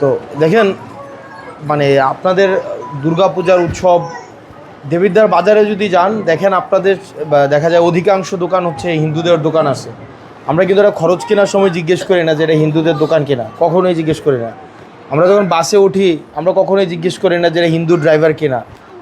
তো দেখেন মানে আপনাদের দুর্গাপূজার উৎসব দেবিদ্বার বাজারে যদি যান, দেখেন আপনাদের দেখা যায় অধিকাংশ দোকান হচ্ছে হিন্দুদের দোকান আছে। আমরা কিন্তু এটা খরচ কেনার সময় জিজ্ঞেস করি না যে এটা হিন্দুদের দোকান কেনা, কখনোই জিজ্ঞেস করি না। আমরা যখন বাসে উঠি, আমরা কখনোই জিজ্ঞেস করি না যে এটা হিন্দু ড্রাইভার কেনা।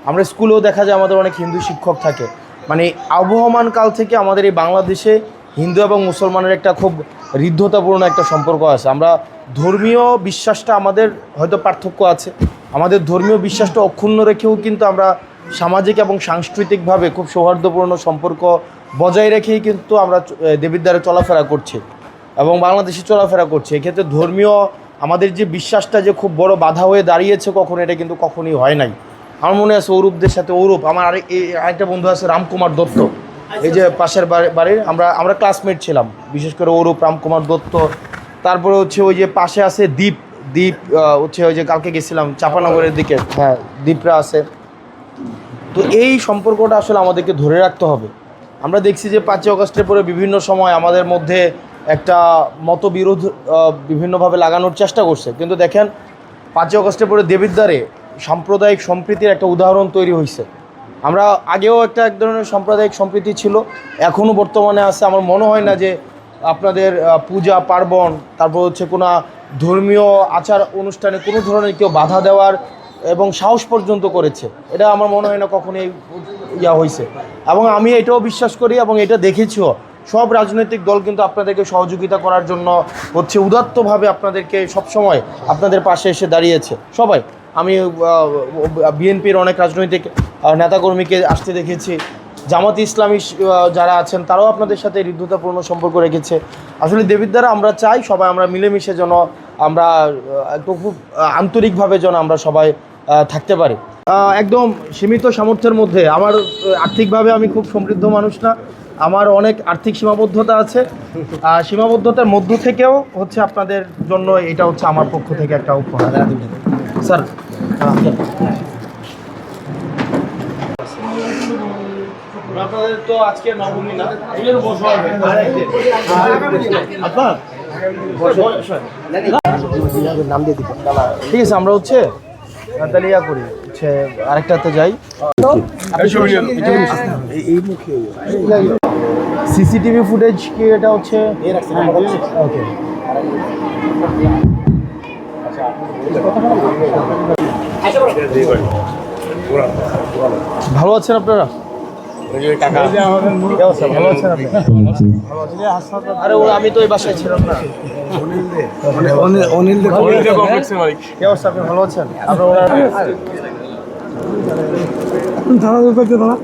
আমরা স্কুলেও দেখা যায় আমাদের অনেক হিন্দু শিক্ষক থাকে। মানে আবহমান কাল থেকে আমাদের এই বাংলাদেশে হিন্দু এবং মুসলমানের একটা খুব হৃদ্ধতাপূর্ণ একটা সম্পর্ক আছে। আমরা ধর্মীয় বিশ্বাসটা আমাদের হয়তো পার্থক্য আছে। আমাদের ধর্মীয় বিশ্বাসটা অক্ষুণ্ণ রেখেও কিন্তু আমরা সামাজিক এবং সাংস্কৃতিকভাবে খুব সৌহার্দ্যপূর্ণ সম্পর্ক বজায় রেখেই কিন্তু আমরা এ, দেবীদ্বারে চলাফেরা করছি এবং বাংলাদেশে চলাফেরা করছি। এক্ষেত্রে ধর্মীয় আমাদের যে বিশ্বাসটা যে খুব বড় বাধা হয়ে দাঁড়িয়েছে কখনো এটা কিন্তু কখনোই হয় নাই। আমার মনে আছে অরূপদের সাথে অরূপ আমার আরেক এই আরেকটা বন্ধু আছে রামকুমার দত্ত। এই যে পাশের বাড়ি- বাড়ির আমরা আমরা ক্লাসমেট ছিলাম। বিশেষ করে অরূপ রামকুমার দত্ত তারপরে হচ্ছে ওই যে পাশে আছে দ্বীপ দ্বীপ হচ্ছে ওই যে কালকে গেছিলাম, চাপানগরের দিকে। হ্যাঁ দ্বীপরা আছে। তো এই সম্পর্কটা আসলে আমাদেরকে ধরে রাখতে হবে। আমরা দেখছি যে পাঁচই অগস্টের পরে বিভিন্ন সময় আমাদের মধ্যে একটা মতবিরোধ বিভিন্নভাবে লাগানোর চেষ্টা করছে। কিন্তু দেখেন, পাঁচই অগস্টের পরে দেবিদ্বারে সাম্প্রদায়িক সম্প্রীতির একটা উদাহরণ তৈরি হয়েছে আমরা আগেও একটা এক ধরনের সাম্প্রদায়িক সম্প্রীতি ছিল এখনও বর্তমানে আছে। আমার মনে হয় না যে আপনাদের পূজা, পার্বণ, তারপর হচ্ছে কোনো ধর্মীয় আচার অনুষ্ঠানে কোনো ধরনের কেউ বাধা দেওয়ার এবং সাহস পর্যন্ত করেছে। এটা আমার মনে হয় না কখনোই ইয়া হয়েছে এবং আমি এটাও বিশ্বাস করি এবং এটা দেখেছিও। সব রাজনৈতিক দল কিন্তু আপনাদেরকে সহযোগিতা করার জন্য হচ্ছে উদাত্তভাবে আপনাদেরকে সবসময় আপনাদের পাশে এসে দাঁড়িয়েছে। সবাই, আমি বিএনপির অনেক রাজনৈতিক নেতাকর্মীকে আসতে দেখেছি। জামাত ইসলামী যারা আছেন, তারাও আপনাদের সাথে হৃদ্যতাপূর্ণ সম্পর্ক রেখেছে। আসলে দেবীর দ্বারা আমরা চাই সবাই আমরা মিলেমিশে যেন আমরা একটু খুব আন্তরিকভাবে যেন আমরা সবাই থাকতে পারি। একদম সীমিত সামর্থ্যের মধ্যে আমার আর্থিকভাবে আমি খুব সমৃদ্ধ মানুষ না। আমার অনেক আর্থিক সীমাবদ্ধতা আছে। সীমাবদ্ধতার মধ্য থেকেও হচ্ছে আপনাদের জন্য এটা হচ্ছে আমার পক্ষ থেকে একটা উপহার। স্যার আপনাদের তো আজকে নবমী না এগুলোর বসা হবে আপনার নাম দিয়ে দিব ঠিক আছে আমরা হচ্ছে তাহলে ইয়া করি। হচ্ছে আরেকটাতে যাই। সিসিটিভি ফুটেজ কি এটা হচ্ছে? ওকে ভালো আছেন আপনারা? কি অবস্থা? ভালো আছেন আপনি? আরে আমি তো ওই বাসায় ছিলাম না। অনিল কি অবস্থা আপনি? ভালো আছেন? আপনার ওনার ধারা দাঁড়া